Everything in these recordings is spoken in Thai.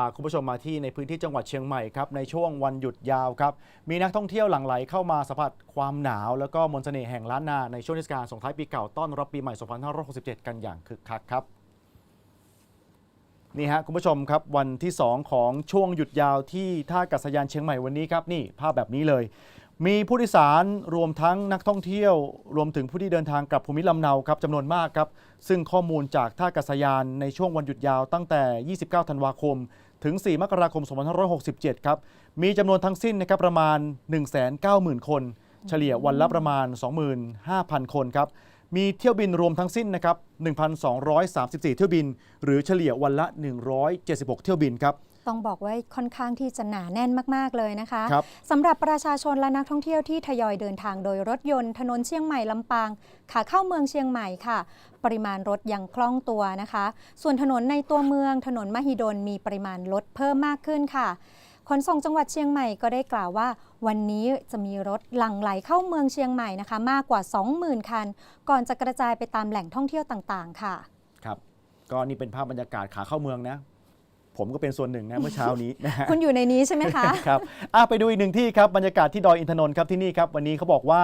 พาคุณผู้ชมมาที่ในพื้นที่จังหวัดเชียงใหม่ครับในช่วงวันหยุดยาวครับมีนักท่องเที่ยวหลั่งไหลเข้ามาสัมผัสความหนาว แล้วก็มนต์เสน่ห์แห่งล้านนาในช่วงเทศกาลส่งท้ายปีเก่าต้อนรับปีใหม่ 2567 กันอย่างคึกคักครับนี่ฮะคุณผู้ชมครับวันที่ 2 ของช่วงหยุดยาวที่ท่าอากาศยานเชียงใหม่วันนี้ครับนี่ภาพแบบนี้เลย มีผู้โดยสารรวมทั้งนักท่องเที่ยว รวมถึงผู้ที่เดินทางกลับภูมิลำเนาครับจำนวนมากครับ ซึ่งข้อมูลจากท่าอากาศยานในช่วงวันหยุดยาวตั้งแต่ 29 ธันวาคม ถึง 4 มกราคม 2567 ครับ มีจำนวนทั้งสิ้นนะครับประมาณ 190,000 คน เฉลี่ยวันละประมาณ 25,000 คนครับ มีเที่ยวบินรวมทั้งสิ้นนะครับ 1,234 เที่ยวบิน หรือเฉลี่ยวันละ 176 เที่ยวบินครับ ต้องบอกว่าค่อนข้างที่จะหนาแน่นมาก ๆ เลยนะคะครับสำหรับประชาชนและนักท่องเที่ยวที่ทยอยเดินทางโดยรถยนต์ถนนเชียงใหม่ลำปาง ขาเข้าเมืองเชียงใหม่ค่ะ ปริมาณรถยังคล่องตัวนะคะ ส่วนถนนในตัวเมืองถนนมหิดลมีปริมาณรถเพิ่มมากขึ้นค่ะขนส่งจังหวัดเชียงใหม่ก็ได้กล่าวว่า วันนี้จะมีรถหลั่งไหลเข้าเมืองเชียงใหม่นะคะ มากกว่า 20,000 คัน ก่อนจะกระจายไปตามแหล่งท่องเที่ยวต่างๆ ค่ะ ครับ ก็นี่เป็นภาพบรรยากาศขาเข้าเมืองนะ ผมก็เป็นส่วนหนึ่งนะเมื่อเช้านี้นะฮะคุณอยู่ในนี้ใช่ไหมคะครับอะไปดูอีกหนึ่งที่ครับบรรยากาศที่ดอยอินทนนท์ครับที่นี่ครับวันนี้เขาบอกว่า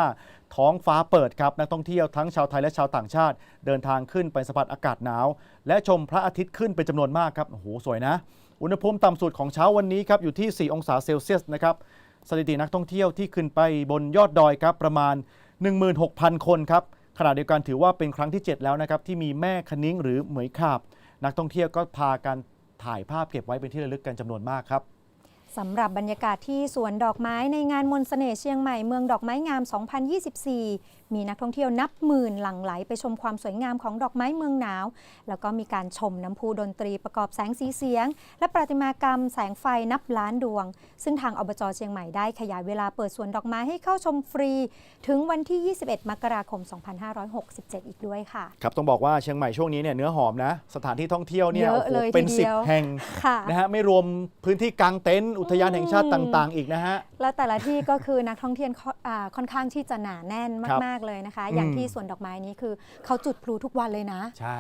ท้องฟ้าเปิดครับนักท่องเที่ยวทั้งชาวไทยและชาวต่างชาติ เดินทางขึ้นไปสัมผัสอากาศหนาว และชมพระอาทิตย์ขึ้นเป็นจำนวนมากครับโอ้โหสวยนะ อุณหภูมิต่ำสุดของเช้าวันนี้ครับอยู่ที่ 4 องศาเซลเซียสนะครับสถิตินักท่องเที่ยวที่ขึ้นไปบนยอดดอยครับประมาณ 16,000 คนครับขณะเดียวกันถือว่าเป็นครั้งที่ 7 แล้วนะครับที่มีแม่คณิ้งหรือเหมยขาบ นักท่องเที่ยวก็พากัน ถ่ายภาพเก็บไว้เป็นที่ระลึกกันจำนวนมากครับ สำหรับบรรยากาศที่สวนดอกไม้ในงานมนต์เสน่ห์เชียงใหม่เมืองดอกไม้งาม 2024 มีนักท่องเที่ยวนับหมื่นหลั่งไหลไปชมความสวยงามของดอกไม้เมืองหนาว แล้วก็มีการชมน้ำพุดนตรีประกอบแสงสีเสียง และประติมากรรมแสงไฟนับล้านดวง ซึ่งทางอบจเชียงใหม่ได้ขยายเวลาเปิดสวนดอกไม้ให้เข้าชมฟรี ถึงวันที่ 21 มกราคม 2567 อีกด้วยค่ะ ครับต้องบอกว่าเชียงใหม่ช่วงนี้เนี่ยเนื้อหอมนะสถานที่ท่องเที่ยวเนี่ยเยโอ้อะโหเลยเป็นทีสิเดีบยวแห่งค่ะนะฮะไม่รวมพื้นที่กลางเต็นท์อุทยานแห่งชาติต่างๆ อีกนะฮะ และแต่ละที่ก็คือนักท่องเที่ยวค่อนอ่าค่อนข้างที่จะหนาแน่นครับมาก ๆเลยนะคะ อย่างอืมที่สวนดอกไม้นี้คือเขาจุดพลุทุกวันเลยนะ ใช่